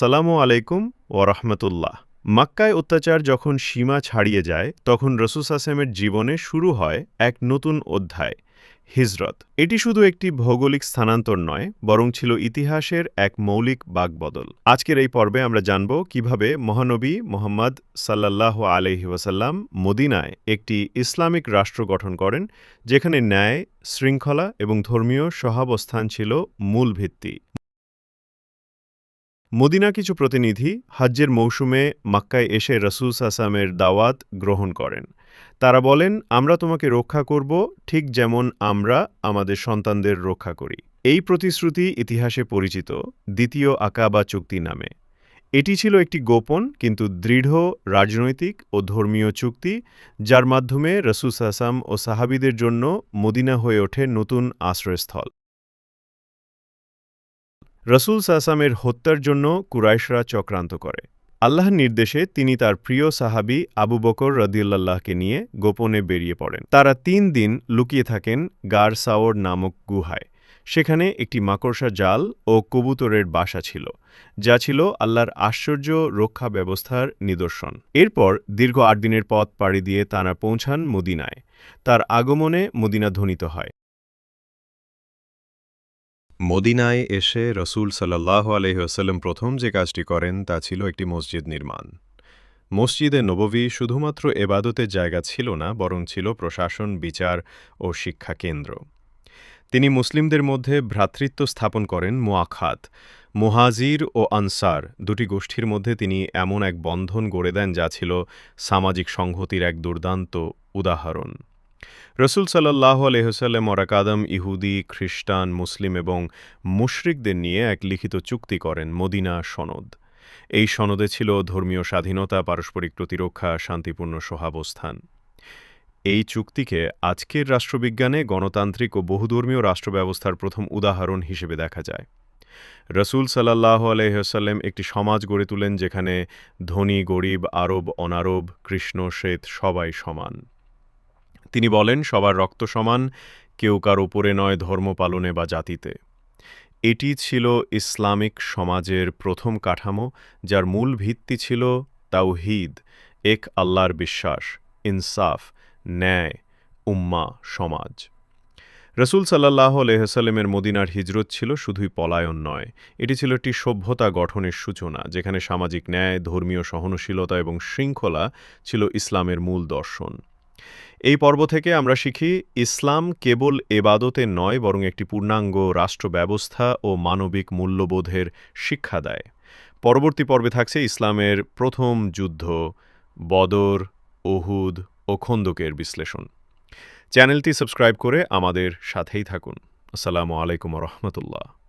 সালামু আলাইকুম ওরহমতুল্লাহ মাক্কায় অত্যাচার যখন সীমা ছাড়িয়ে যায়, তখন রসুস আসেমের জীবনে শুরু হয় এক নতুন অধ্যায়, হিজরত। এটি শুধু একটি ভৌগোলিক স্থানান্তর নয়, বরং ছিল ইতিহাসের এক মৌলিক বাকবদল আজকের এই পর্বে আমরা জানব কীভাবে মহানবী মোহাম্মদ সাল্লাহ আলহি ওয়াসাল্লাম মদিনায় একটি ইসলামিক রাষ্ট্র গঠন করেন, যেখানে ন্যায়, শৃঙ্খলা এবং ধর্মীয় সহাবস্থান ছিল মূল ভিত্তি মদিনা কিছু প্রতিনিধি হজ্জের মৌসুমে মাক্কায় এসে রসুল সাসামের দাওয়াত গ্রহণ করেন। তারা বলেন, আমরা তোমাকে রক্ষা করব ঠিক যেমন আমরা আমাদের সন্তানদের রক্ষা করি। এই প্রতিশ্রুতি ইতিহাসে পরিচিত দ্বিতীয় আকাবা চুক্তি নামে। এটি ছিল একটি গোপন কিন্তু দৃঢ় রাজনৈতিক ও ধর্মীয় চুক্তি, যার মাধ্যমে রসুল সাসাম ও সাহাবিদের জন্য মদিনা হয়ে ওঠে নতুন আশ্রয়স্থল। রসুল সাসামের হত্যার জন্য কুরাইশরা চক্রান্ত করে। আল্লাহর নির্দেশে তিনি তার প্রিয় সাহাবি আবু বকর রদিউল্লাহকে নিয়ে গোপনে বেরিয়ে পড়েন। তারা তিন দিন লুকিয়ে থাকেন গার সাওর নামক গুহায়। সেখানে একটি মাকড়সা জাল ও কবুতরের বাসা ছিল, যা ছিল আল্লাহর আশ্চর্য রক্ষা ব্যবস্থার নিদর্শন। এরপর দীর্ঘ আট দিনের পথ পাড়ি দিয়ে তারা পৌঁছান মদিনায়। তার আগমনে মদিনা ধ্বনিত হয়। মদিনায় এসে রসুল সাল্লাহ আলহিহাস্লাম প্রথম যে কাজটি করেন তা ছিল একটি মসজিদ নির্মাণ। মসজিদে নববী শুধুমাত্র এবাদতের জায়গা ছিল না, বরং ছিল প্রশাসন, বিচার ও শিক্ষা কেন্দ্র। তিনি মুসলিমদের মধ্যে ভ্রাতৃত্ব স্থাপন করেন মোয়াখাত মুহাজির ও আনসার দুটি গোষ্ঠীর মধ্যে তিনি এমন এক বন্ধন গড়ে দেন যা ছিল সামাজিক সংহতির এক দুর্দান্ত উদাহরণ। রসুল সাল্লাহ আলহ্লাম ওরাকাদম ইহুদি, খ্রিস্টান, মুসলিম এবং মুশরিকদের নিয়ে এক লিখিত চুক্তি করেন মদিনা সনদ। এই সনদে ছিল ধর্মীয় স্বাধীনতা, পারস্পরিক প্রতিরক্ষা, শান্তিপূর্ণ সহাবস্থান। এই চুক্তিকে আজকের রাষ্ট্রবিজ্ঞানে গণতান্ত্রিক ও বহুধর্মীয় রাষ্ট্রব্যবস্থার প্রথম উদাহরণ হিসেবে দেখা যায়। রসুল সাল্লাহ আলহ্লাম একটি সমাজ গড়ে তুলেন যেখানে ধনী, গরিব, আরব, অনারব, কৃষ্ণ, শ্বেত সবাই সমান। তিনি বলেন, সবার রক্ত সমান, কেউ কার ওপরে নয় ধর্ম পালনে বা জাতিতে। এটি ছিল ইসলামিক সমাজের প্রথম কাঠামো, যার মূল ভিত্তি ছিল তাওহিদ, এক আল্লাহর বিশ্বাস, ইনসাফ, ন্যায়, উম্মা, সমাজ। রসুল সাল্লাহ আলহ্লামের মদিনার হিজরত ছিল শুধুই পলায়ন নয়, এটি ছিল একটি সভ্যতা গঠনের সূচনা, যেখানে সামাজিক ন্যায়, ধর্মীয় সহনশীলতা এবং শৃঙ্খলা ছিল ইসলামের মূল দর্শন। এই পর্ব থেকে আমরা শিখি, ইসলাম কেবল এবাদতে নয়, বরং একটি পূর্ণাঙ্গ রাষ্ট্র ব্যবস্থা ও মানবিক মূল্যবোধের শিক্ষা দেয়। পরবর্তী পর্বে থাকছে ইসলামের প্রথম যুদ্ধ, বদর ওহুদ ও খন্দকের বিশ্লেষণ। চ্যানেলটি সাবস্ক্রাইব করে আমাদের সাথেই থাকুন। আসসালামু আলাইকুম রহমতুল্লাহ।